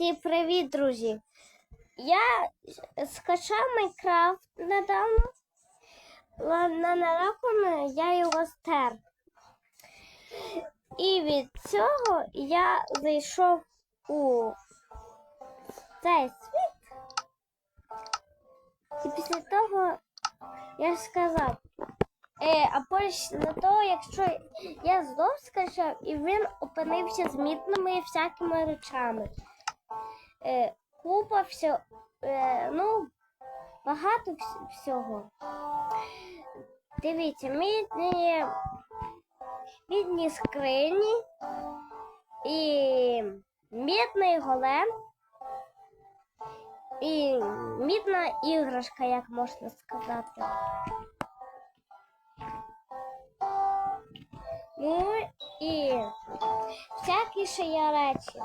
Всім привіт, друзі! Я скачав Майнкрафт недавно. На нарахунку я його стер. І від цього я зайшов у цей світ. І після того я сказав. Е, а потім на то, якщо я знов скачав, і він опинився з мітними всякими речами. Е, купа всього, е, ну, багато всього. Дивіться, мідні, мідні скрині і мідний голем. І мідна іграшка, як можна сказати. Ну і всякі ще є речі.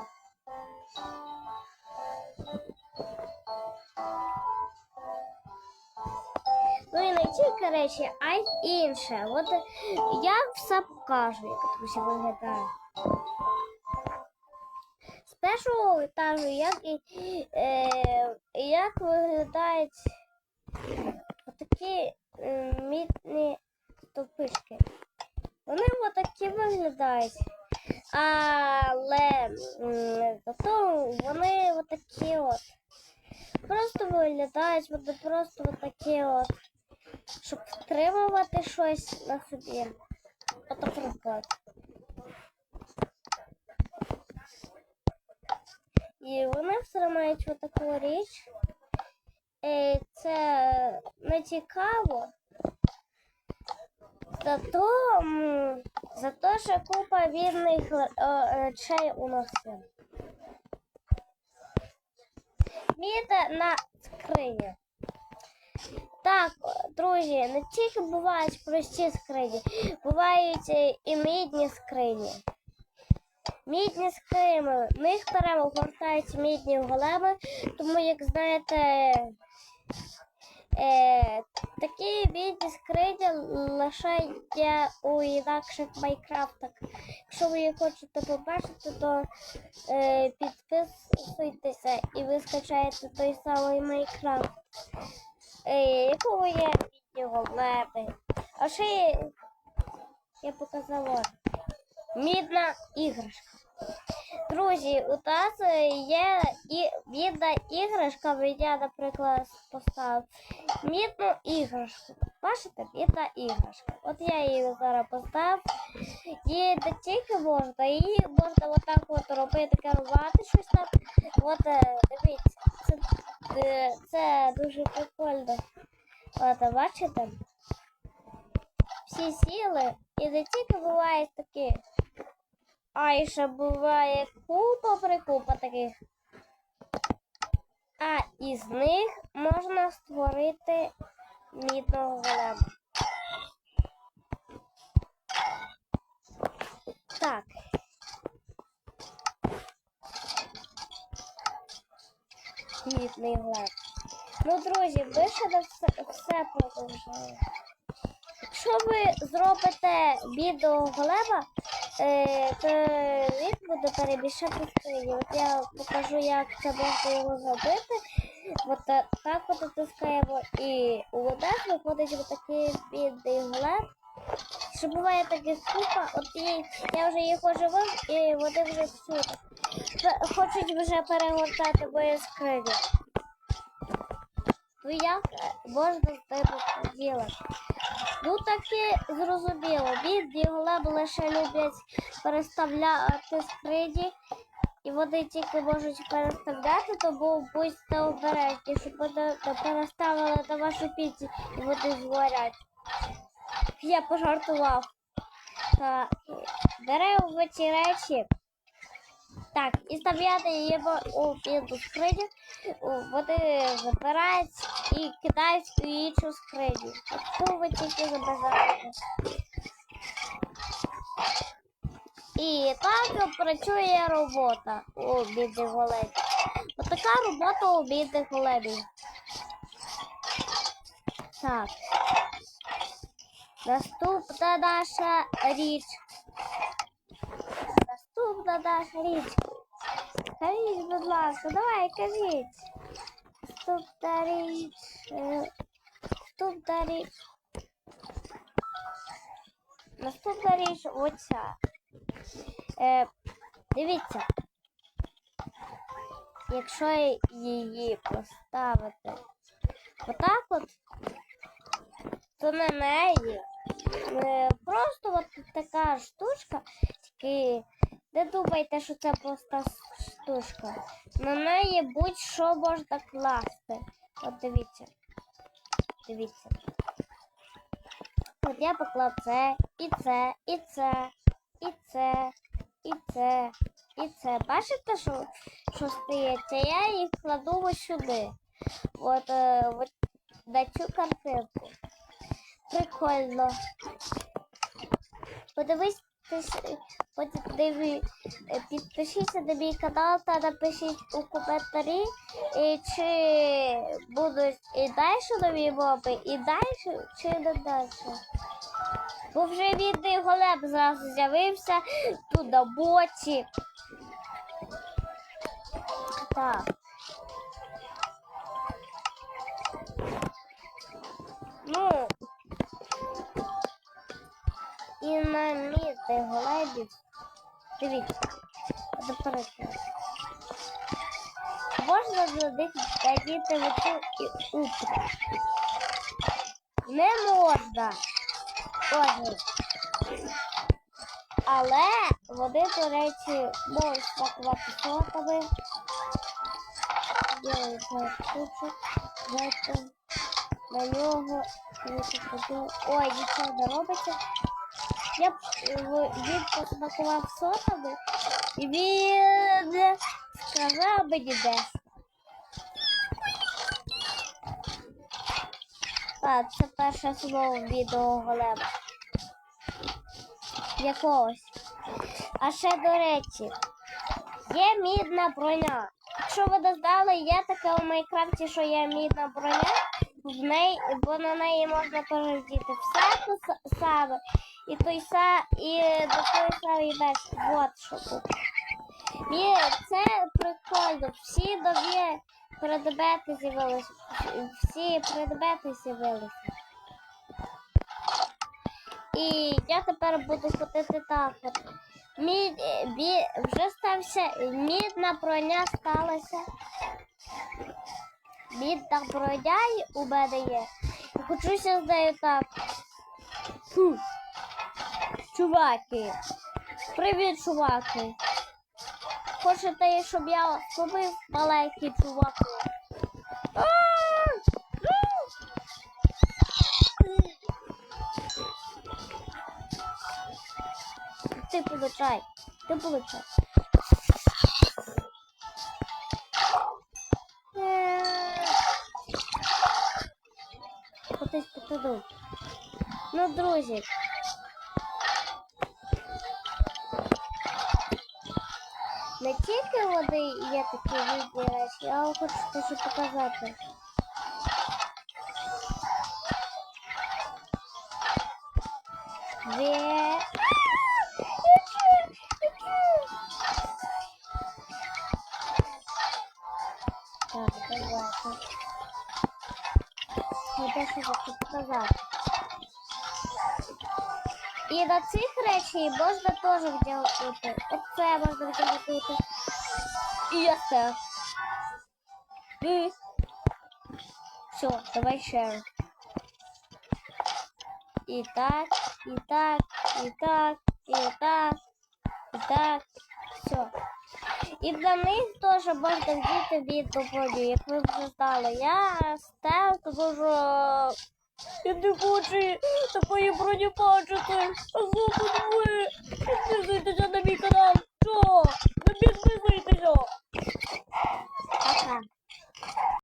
Тільки речі, а й інше. От я все покажу, як це все виглядає. З першого етажу, як, е, як виглядають такі е, мітні стовпички. Вони отакі виглядають. Але зато вони отакі от. Просто виглядають, вони просто отакі от. Щоб втримувати щось на собі. От, наприклад. І вони все мають отаку річ. І це не цікаво. Зато, зато ще купа вірних е, речей у нас є. Міда на скрині. Друзі, не тільки бувають прості скрині, бувають і мідні скрині. Мідні скрині, в них перегортаються мідні големи, тому, як знаєте, Е, такі віді скрині лише у інакших майкрафтах. Якщо ви їх хочете побачити, то е, підписуйтеся і ви скачаєте той самий Майкрафт. Е, якого є відео леби. А ще є, я показала мідна іграшка. Друзі, у нас є і мідна іграшка, я, наприклад, поставив мідну іграшку. Бачите, мідна іграшка. От я її зараз поставив. Її не тільки можна, її можна отак от робити, керувати щось там. От е, дивіться, це, е, це дуже бачите? Всі сіли і не тільки бувають такі. А і ще буває купа прикупа таких. А із них можна створити мідного голема. Так. Мідний голем. Ну, друзі, ви ще не все, все продовжуєте. Якщо ви зробите відео голема, е, то він буде перемішати скрині. От я покажу, як це можна його зробити. От так от натискаємо і у нас виходить отакий бідний голем. Що буває такі купа, от її, я вже їх оживив, і вони вже всюди. Хочуть вже перегортати мої скрині. Ну як е, можна з ними поділити? Ну таки зрозуміло. Бідні големи лише люблять переставляти скрині, і вони тільки можуть переставляти, тому будьте обережні, щоб вони переставили на вашу піці і вони згорять. Я пожартував. Так, беремо ці речі. Так, і ставляти її у бідну скриню, вони забирають і кидають у іншу скриню. Яку ви тільки забажаєте. І так працює робота у бідних големів. Отака робота у бідних големів. Так. Наступна наша річ. Наступна наша річ. Кажіть, будь ласка, давай, кажіть. Наступна річ. е, Наступна річ. Наступна річ оця. Е, дивіться. Якщо її поставити отак от, то на неї е, просто от така штучка, тільки не думайте, що це просто штучка. На неї будь-що можна класти. От дивіться. Дивіться. От я поклав це, і це, і це, і це, і це, і це. Бачите, що, що стається? Я їх кладу ось сюди. От, е, от на цю картинку. Прикольно. Подивись, підпишіться на мій канал та напишіть у коментарі, і чи будуть і далі нові моби, і далі, чи не далі. Бо вже відний голем зразу з'явився тут на боці. Так. Місце голебів. Дивіться, наприклад. Можна за них надіти оцю і утро. Не можна. Ось. Але вони, до речі, можуть смакувати соками. Ділиться штучок, зайти на нього. Ой, нічого не робиться. Я е, він посмакував соками, і він сказав мені десь. А, це перше слово відео голема. Якогось. А ще, до речі, є мідна броня. Якщо ви не знали, є таке у Майнкрафті, що є мідна броня, в неї, бо на неї можна перевдіти все те саме. І той са, і до той самий меч. Вот що тут. І це прикольно. Всі нові предмети з'явилися. Всі предмети з'явилися. І я тепер буду ходити так. От. Мід, бі, вже стався мідна броня сталася. Мідна броня у мене є. Хочуся з нею так. Фу. Чуваки. Привіт, чуваки. Хочете, щоб я побив, маленький чуваки? Ти получай. Ти получай. Кудись потаду. Ну, друзі. Не тільки вони є такі різні речі, я вам хочу дещо показати. Две. цих речей можна теж вдягнути. Оце можна вдягнути. І оце. І... Все, давай ще раз. І так, і так, і так, і так, і так. Все. І для них теж можна вдіти від броню, як ви вже знали. Я став, тому що я не хочу такої броні бачити. А зовсім ви. Підписуйтеся на мій канал. Що? Не підписуйтеся. Пока.